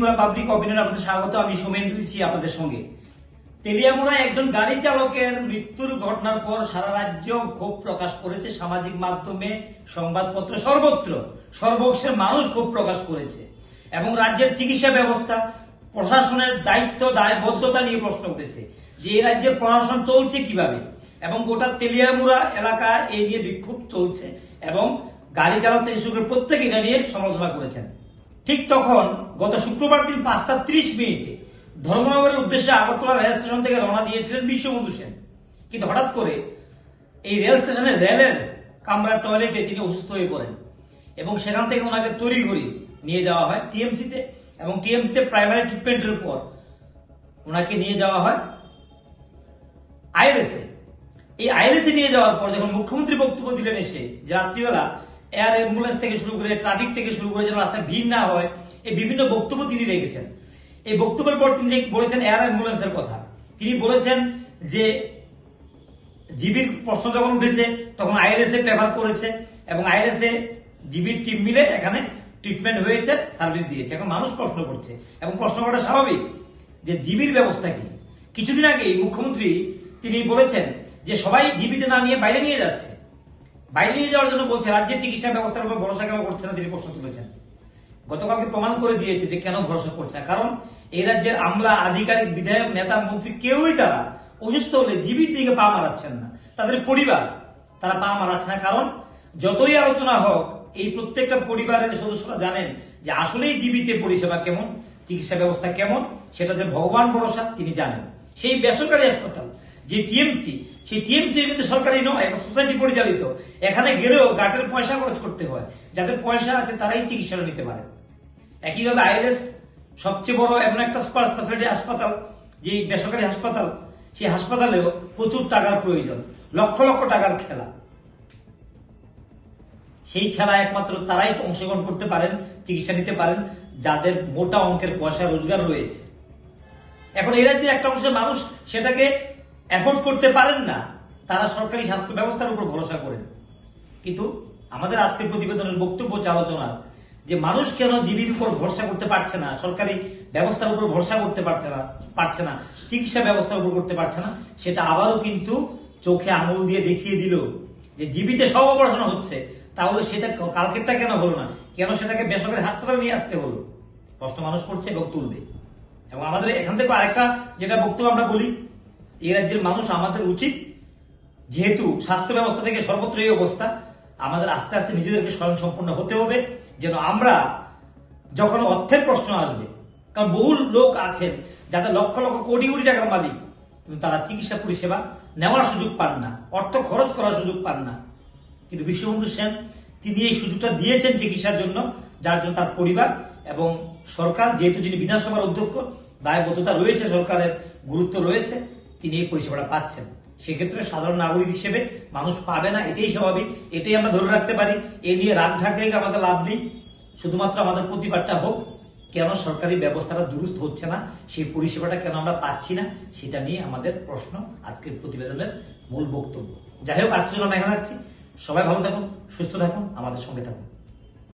Tripura public opinion আপনাদের স্বাগত, আমি সোমেন রয়েছি আপনাদের সঙ্গে। তেলিয়ামুড়ায় একজন গাড়ি চালকের মৃত্যুর ঘটনার পর সারা রাজ্য ক্ষোভ প্রকাশ করেছে। সামাজিক মাধ্যমে সংবাদপত্র সর্বত্র সর্বক্ষের মানুষ ক্ষোভ প্রকাশ করেছে। এবং রাজ্যের চিকিৎসা ব্যবস্থা, প্রশাসনের দায়িত্ব, দায়বদ্ধতা নিয়ে প্রশ্ন উঠেছে যে এই রাজ্যের প্রশাসন চলছে কীভাবে? এবং গোটা তেলিয়ামুড়া এলাকা এই নিয়ে বিক্ষোভ চলছে এবং গাড়ি চালক থেকে প্রত্যেকে এটা নিয়ে সমালোচনা করেছেন। ঠিক তখন গত শুক্রবার দিন পাঁচটা ত্রিশ মিনিটে ধর্মনগরের উদ্দেশ্যে আগরতলা রেল স্টেশন থেকে রওনা দিয়েছিলেন বিশ্ববন্ধু সেন। কিন্তু হঠাৎ করে এই রেল স্টেশনের রেলের কামরার টয়লেটে তিনি অসুস্থ হয়ে পড়েন এবং সেখান থেকে ওনাকে তড়িঘড়ি নিয়ে যাওয়া হয় টিএমসিতে এবং টিএমসিতে প্রাইমারি ট্রিটমেন্টের পর ওনাকে নিয়ে যাওয়া হয় আইএলএসএ এই আইএলএসএ নিয়ে যাওয়ার পর যখন মুখ্যমন্ত্রী বক্তব্য দিলেন এসে যে রাত্রিবেলা এয়ার অ্যাম্বুলেন্স থেকে শুরু করে ট্রাফিক থেকে শুরু করে যেন রাস্তায় ভিড় না হয়, এই বিভিন্ন বক্তব্য তিনি রেখেছেন। এই বক্তব্যের পর তিনি বলেছেন এয়ার অ্যাম্বুলেন্সের কথা। তিনি বলেছেন যে, জিবির প্রশ্ন যখন উঠেছে, তখন আইএলএসএ প্রেফার করেছে এবং আইএলএসএ জিবির টিম মিলে এখানে ট্রিটমেন্ট হয়েছে সার্ভিস দিয়েছে। এখন মানুষ প্রশ্ন করছে। এবং প্রশ্ন করা স্বাভাবিক যে জিবির ব্যবস্থা কি? কিছুদিন আগে মুখ্যমন্ত্রী তিনি বলেছেন যে সবাই জীবিতে না নিয়ে বাইরে নিয়ে যাচ্ছে। বাইরে নিয়ে যাওয়ার জন্য বলছে রাজ্যের চিকিৎসা ব্যবস্থার উপর ভরসা কেন করছে না তিনি প্রশ্ন তুলেছেন। গতকালকে প্রমাণ করে দিয়েছে যে কেন ভরসা করছে না। কারণ এই রাজ্যের আমলা আধিকারিক, বিধায়ক, নেতা, মন্ত্রী কেউই তারা অসুস্থ হলে জীবির দিকে পা মারাচ্ছেন না। তাদের পরিবার তারা পা মারাচ্ছে না। কারণ যতই আলোচনা হোক, এই প্রত্যেকটা পরিবারের সদস্যরা জানেন যে আসলেই জীবিতে পরিষেবা কেমন, চিকিৎসা ব্যবস্থা কেমন, সেটা যে ভগবান ভরসা তিনি জানেন। সেই বেসরকারি হাসপাতাল, যে টিএমসি সেই টিএমসি কিন্তু সরকারি নয়, একটা সোসাইটি পরিচালিত। এখানে গেলেও গাটের পয়সা খরচ করতে হয়। যাদের পয়সা আছে তারাই চিকিৎসাটা নিতে পারে। একইভাবে আইএলএস সবচেয়ে বড় এমন একটা সুপার স্পেশালিটি হাসপাতাল, যে বেসরকারি হাসপাতাল, সেই হাসপাতালেও প্রচুর টাকার প্রয়োজন, লক্ষ লক্ষ টাকার খেলা। সেই খেলা একমাত্র তারাই অংশগ্রহণ করতে পারেন, চিকিৎসা নিতে পারেন, যাদের মোটা অঙ্কের পয়সা রোজগার রয়েছে। এখন এই রাজ্যের একটা অংশের মানুষ সেটাকে অ্যাফোর্ড করতে পারেন না, তারা সরকারি স্বাস্থ্য ব্যবস্থার উপর ভরসা করেন। কিন্তু আমাদের আজকের প্রতিবেদনের বক্তব্য হচ্ছে আলোচনার যে মানুষ কেন জীবির উপর ভরসা করতে পারছে না, সরকারি ব্যবস্থার উপর ভরসা করতে পারছে না পারছে না, চিকিৎসা ব্যবস্থার উপর করতে পারছে না, সেটা আবারও কিন্তু চোখে আঙুল দিয়ে দেখিয়ে দিল যে জীবিতে সব অপারেশন হচ্ছে, তাহলে সেটা কালকেরটা কেন হলো না? কেন সেটাকে বেসরকারি হাসপাতালে নিয়ে আসতে হলো? প্রশ্ন মানুষ করছে এবং তুলবে। এবং আমাদের এখান থেকে আরেকটা যেটা বক্তব্য আমরা বলি এই রাজ্যের মানুষ আমাদের উচিত যেহেতু স্বাস্থ্য ব্যবস্থা থেকে সর্বত্র এই অবস্থা, আমাদের আস্তে আস্তে নিজেদেরকে স্বয়ংসম্পূর্ণ হতে হবে। যেন আমরা যখন অর্থের প্রশ্ন আসবে, কারণ বহু লোক আছেন যাদের লক্ষ লক্ষ কোটি কোটি টাকার মালিক, কিন্তু তারা চিকিৎসা পরিষেবা নেওয়ার সুযোগ পান না, অর্থ খরচ করার সুযোগ পান না। কিন্তু বিশ্ববন্ধু সেন, তিনি এই সুযোগটা দিয়েছেন চিকিৎসার জন্য, যার জন্য তার পরিবার এবং সরকার, যেহেতু যিনি বিধানসভার অধ্যক্ষ, দায়বদ্ধতা রয়েছে, সরকারের গুরুত্ব রয়েছে তিনি এই পরিষেবাটা পাচ্ছেন। সেক্ষেত্রে সাধারণ নাগরিক হিসেবে মানুষ পাবে না, এটাই স্বাভাবিক, এটাই আমরা ধরে রাখতে পারি। এ নিয়ে রাগ ঢাক আমাদের লাভ নেই। শুধুমাত্র আমাদের প্রতিবাদটা হোক, কেন সরকারি ব্যবস্থাটা দুরুস্ত হচ্ছে না, সেই পরিষেবাটা কেন আমরা পাচ্ছি না, সেটা নিয়ে আমাদের প্রশ্ন আজকের প্রতিবেদনের মূল বক্তব্য। যাই হোক, আজকের জন্য আমি এখানে রাখছি। সবাই ভালো থাকুন, সুস্থ থাকুন, আমাদের সঙ্গে থাকুন।